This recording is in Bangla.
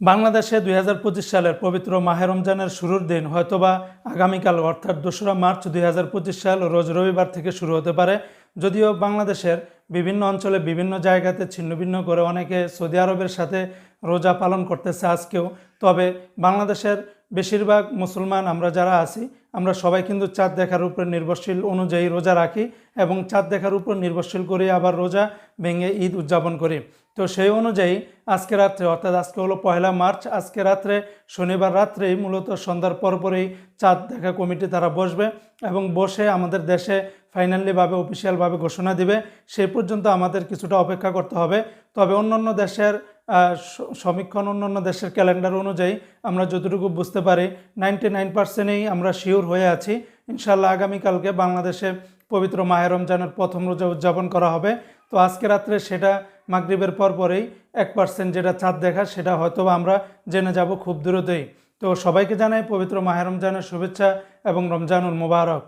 বাংলাদেশে দুই হাজার পঁচিশ সালের পবিত্র মাহে রমজানের শুরুর দিন হয়তোবা আগামীকাল, অর্থাৎ দোসরা মার্চ দুই হাজার পঁচিশ সাল, রোজ রবিবার থেকে শুরু হতে পারে। যদিও বাংলাদেশের বিভিন্ন অঞ্চলে বিভিন্ন জায়গাতে ছিন্নভিন্ন করে অনেকে সৌদি আরবের সাথে রোজা পালন করতেছে আজকেও, তবে বাংলাদেশের বেশিরভাগ মুসলমান আমরা যারা আছি, আমরা সবাই কিন্তু চাঁদ দেখার উপর নির্ভরশীল অনুযায়ী রোজা রাখি এবং চাঁদ দেখার উপর নির্ভরশীল করে আবার রোজা ভেঙে ঈদ উদযাপন করি। তো সেই অনুযায়ী আজকে রাত্রে, অর্থাৎ আজকে হলো পয়লা মার্চ, আজকে রাত্রে শনিবার রাত্রেই মূলত সন্ধ্যার পরপরই চাঁদ দেখা কমিটি তারা বসবে এবং বসে আমাদের দেশে ফাইনালিভাবে অফিসিয়ালভাবে ঘোষণা দিবে। সেই পর্যন্ত আমাদের কিছুটা অপেক্ষা করতে হবে। তবে অন্যান্য দেশের সমীক্ষণ অন্যান্য দেশের ক্যালেন্ডার অনুযায়ী আমরা যতটুকু বুঝতে পারি নাইনটি নাইন পার্সেন্টেই আমরা শিওর হয়ে আছি। ইনশাল্লাহ আগামীকালকে বাংলাদেশে পবিত্র মাহের রমজানের প্রথম রোজা উদযাপন করা হবে। তো আজকে রাত্রে সেটা মাগরিবের পর পরেই এক পার্সেন্ট যেটা চাঁদ দেখা, সেটা হয়তো আমরা জেনে যাব খুব দ্রুতই। তো সবাইকে জানাই পবিত্র মাহের রমজানের শুভেচ্ছা এবং রমজানুল মুবারক।